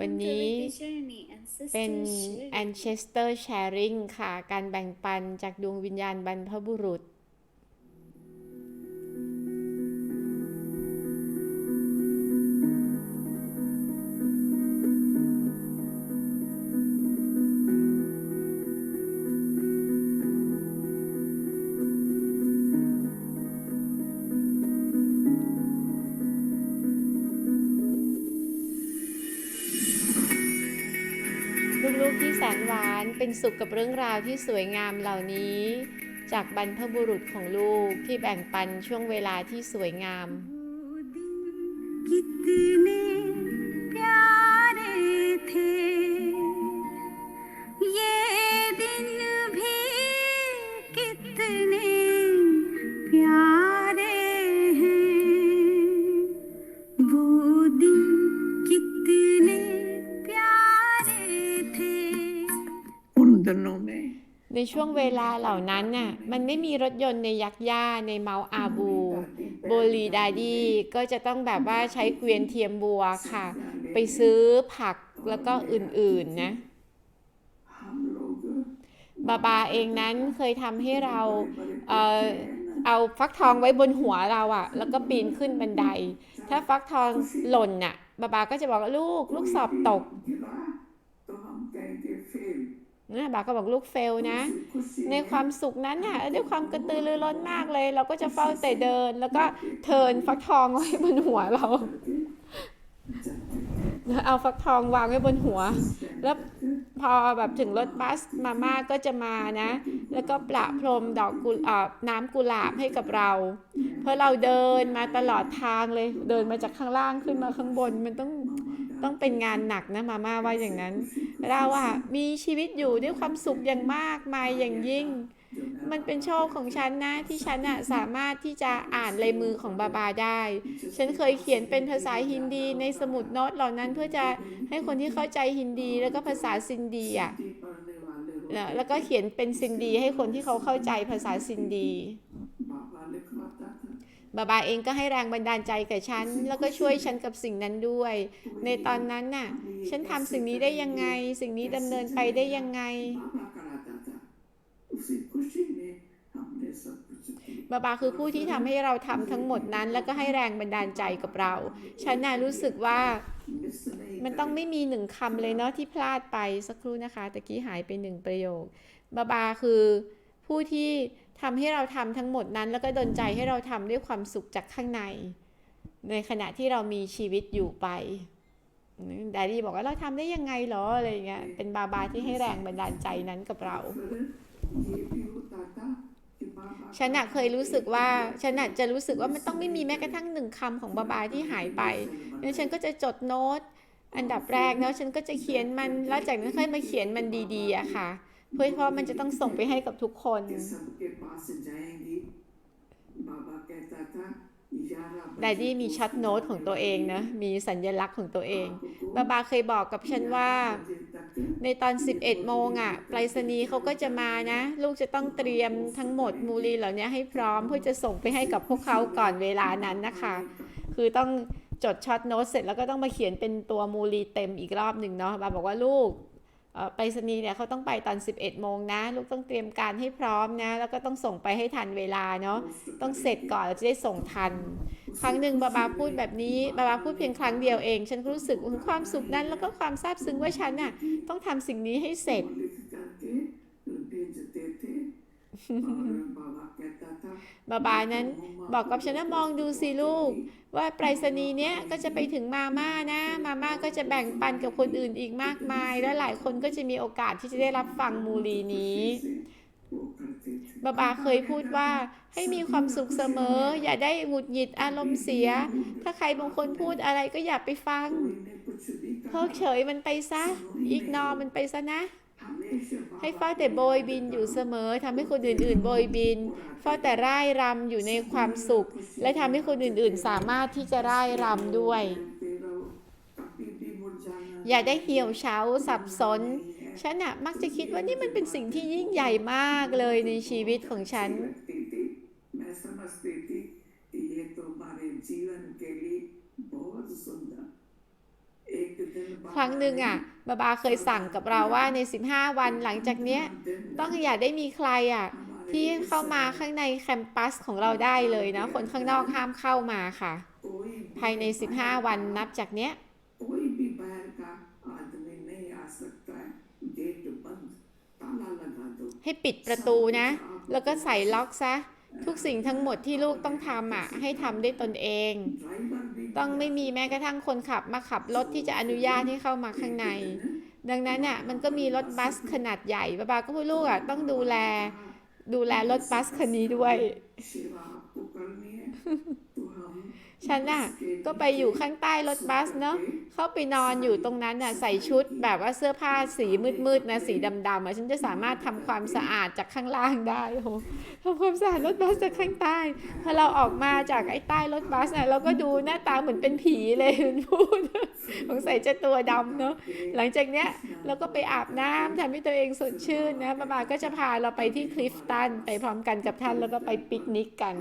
วัน welcome to นี้ Weekly Journey and เป็น Sisters Sharing. Ancestor Sharing ค่ะ การแบ่งปันจากดวงวิญญาณบรรพบุรุษ ลูกที่แสนหวานเป็นสุขกับเรื่องราวที่สวยงามเหล่านี้ จากบรรพบุรุษของลูกที่แบ่งปันช่วงเวลาที่สวยงามคิดถึ ในช่วงเวลาเหล่านั้นน่ะมันไม่มีรถยนต์ในยักษ์ย่าในเมาอาบู โบลีดาดีก็จะต้องแบบว่าใช้เกวียนเทียมบัวค่ะ ไปซื้อผักแล้วก็อื่นๆนะบาบาเองนั้นเคยทำให้เราเออเอาฟักทองไว้บนหัวเราอะแล้วก็ปีนขึ้นบันได ถ้าฟักทองหล่นน่ะบาบาก็จะบอกลูกลูกสอบตก นะบาก็บอกลูกเฟลนะ ในความสุขนั้นน่ะด้วยความกระตือรือร้นมากเลย เราก็จะเฝ้าแต่เดิน แล้วก็เทินฟักทองไว้บนหัวเราเอาฟักทองวางไว้บนหัว แล้วพอแบบถึงรถบัสมาม่าก็จะมานะ แล้วก็ประพรมดอกกุน้ำกุหลาบให้กับเรา เพราะเราเดินมาตลอดทางเลย เดินมาจากข้างล่างขึ้นมาข้างบนมันต้องต้องเป็นงานหนักนะมาม่าว่าอย่างนั้น เราอะมีชีวิตอยู่ด้วยความสุขอย่างมากมายอย่างยิ่ง มันเป็นโชคของฉันนะที่ฉันอะสามารถที่จะอ่านลายมือของบาบาได้ ฉันเคยเขียนเป็นภาษาฮินดีในสมุดโน้ตเหล่านั้นเพื่อจะให้คนที่เข้าใจฮินดีแล้วก็ภาษาซินดีอะแล้วก็เขียนเป็นซินดีให้คนที่เขาเข้าใจภาษาซินดี บาบาเองก็ให้แรงบันดาลใจแก่ฉัน แล้วก็ช่วยฉันกับสิ่งนั้นด้วย ในตอนนั้นน่ะ ฉันทำสิ่งนี้ได้ยังไง สิ่งนี้ดำเนินไปได้ยังไงบาบาคือผู้ที่ทำให้เราทำทั้งหมดนั้น แล้วก็ให้แรงบันดาลใจกับเรา ฉันน่ะรู้สึกว่ามันต้องไม่มีหนึ่งคำเลยเนาะที่พลาดไปสักครู่นะคะตะกี้หายไปหนึ่งประโยคบาบาคือผู้ที่ ทำให้เราทำทั้งหมดนั้น แล้วก็ดนใจให้เราทำด้วยความสุขจากข้างใน ในขณะที่เรามีชีวิตอยู่ไปดาดี้บอกว่าเราทำได้ยังไงหรออะไรเงี้ยเป็นบาบาที่ให้แรงบันดาลใจนั้นกับเราฉันน่ะเคยรู้สึกว่าฉันน่ะจะรู้สึกว่ามันต้องไม่มีแม้กระทั่งหนึ่งคำของบาบาที่หายไปแล้วฉันก็จะจดโน้ต อันดับแรกแล้วฉันก็จะเขียนมันแล้วจากนั้นค่อยมาเขียนมันดีๆอะค่ะ ถ้วยทอดมันจะต้องส่งไปให้กับทุกคน แต่ที่มีชัดโน้ตของตัวเองนะ มีสัญญลักษณ์ของตัวเอง บาบาเคยบอกกับฉันว่า ในตอน 11 โมงอะ่ะไปรษณีย์เขาก็จะมานะ ลูกจะต้องเตรียมทั้งหมดมูลีเหล่านี้ให้พร้อมเพื่อจะส่งไปให้กับพวกเขาก่อนเวลานั้นนะคะ คือต้องจดช็อตโน้ตเสร็จแล้วก็ต้องมาเขียนเป็นตัวมูลีเต็มอีกรอบหนึ่งเนาะบาบอกว่าลูก ไปสนีเนี่ยเขาต้องไปตอน 11 โมงนะ ลูกต้องเตรียมการให้พร้อมนะ แล้วก็ต้องส่งไปให้ทันเวลาเนาะต้องเสร็จก่อนเราจะได้ส่งทัน ครั้งหนึ่งบาบาพูดแบบนี้บาบาพูดเพียงครั้งเดียวเอง ฉันรู้สึกความสุขนั้นแล้วก็ความซาบซึ้งว่าฉันน่ะต้องทำสิ่งนี้ให้เสร็จบาบานั้นบอกกับฉันว่ามองดูสิลูก ว่าไปรษณีย์เนี้ยก็จะไปถึงมาม่านะมาม่าก็จะแบ่งปันกับคนอื่นอีกมากมาย และหลายคนก็จะมีโอกาสที่จะได้รับฟังมูลีนี้บาบาเคยพูดว่าให้มีความสุขเสมอ อย่าได้หงุดหงิดอารมณ์เสีย ถ้าใครบางคนพูดอะไรก็อย่าไปฟังเพิกเฉยมันไปซะอีกนอมันไปซะนะ ให้เฝ้าแต่โบยบินอยู่เสมอทำให้คนอื่นๆ โบยบินเฝ้าแต่ร่ายรำอยู่ในความสุข และทำให้คนอื่นๆ สามารถที่จะร่ายรำด้วย करते रहो कभी भी मुरझाना อย่าได้เหี่ยวเฉาสับสน ฉันอะมักจะคิดว่านี่มันเป็นสิ่งที่ยิ่งใหญ่มากเลยในชีวิตของฉัน लगती थी मैं समझती थी कि ये तो हमारे जीवन ครั้งหนึ่งอะบาบาเคยสั่งกับเราว่าใน 15 วันหลังจากเนี้ย ต้องอย่าได้มีใครอะ ที่เข้ามาข้างในแคมปัสของเราได้เลยนะ คนข้างนอกห้ามเข้ามาค่ะ ภายใน 15 วันนับจากเนี้ยให้ปิดประตูนะ แล้วก็ใส่ล็อกซะ ทุกสิ่งทั้งหมดที่ลูกต้องทำอะ ให้ทำด้วยตนเอง ต้องไม่มีแม้กระทั่งคนขับมาขับรถที่จะอนุญาตให้เข้ามาข้างใน ดังนั้นอะมันก็มีรถบัสขนาดใหญ่บาบาก็พูดลูกอะต้องดูแลดูแลรถบัสคันนี้ด้วย ฉันน่ะก็ไปอยู่ข้างใต้รถบัสเนาะเข้าไปนอนอยู่ตรงนั้นน่ะใส่ชุดแบบว่าเสื้อผ้าสีมืดๆนะสีดำๆอะฉันจะสามารถทำความสะอาดจากข้างล่างได้โหทำความสะอาดรถบัสจากข้างใต้พอเราออกมาจากไอ้ใต้รถบัสน่ะเราก็ดูหน้าตาเหมือนเป็นผีเลยมันพูดสงสัยจะตัวดำเนาะหลังจากเนี้ยเราก็ไปอาบน้ำทำให้ตัวเองสดชื่นนะบาบาก็จะพาเราไปที่คลิฟตันไปพร้อมกันกับท่านแล้วก็ไปปิกนิกกัน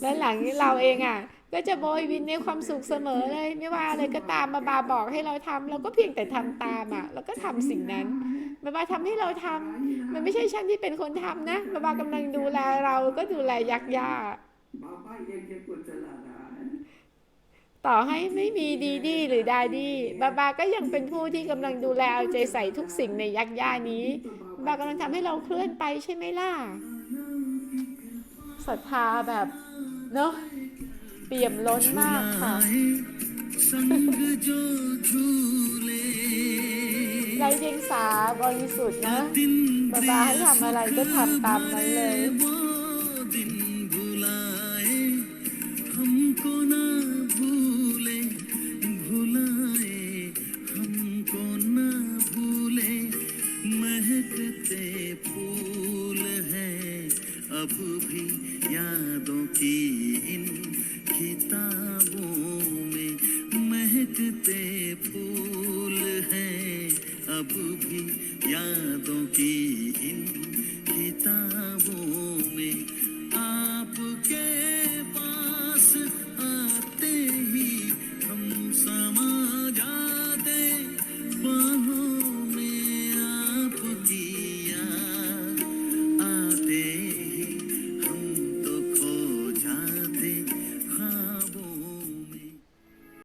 และหลังเราเองอะ ก็จะโบยวินในความสุขเสมอเลย ไม่ว่าอะไรก็ตามมาบาบอกให้เราทำเราก็เพียงแต่ทำตามอะเราก็ทำสิ่งนั้นมาบาทำให้เราทำ มันไม่ใช่ฉันที่เป็นคนทำนะมาบากำลังดูแลเราก็ดูแลยักษ์ย่าต่อให้ไม่มีดีดีหรือดาดีบาบาก็ยังเป็นผู้ที่กำลังดูแลเอาใจใส่ทุกสิ่งในยักษ์ย่านี้บาบากำลังทำให้เราเคลื่อนไปใช่ไหมล่ะศรัทธาแบบ เนาะเปี่ยมล้นมากค่ะไรเดียงสาบริสุทธิ์นะบาบาให้ทำอะไรก็ทำตามนั้นเลย खिलते फूल हैं। अब भी यादों की इन किताबों में आप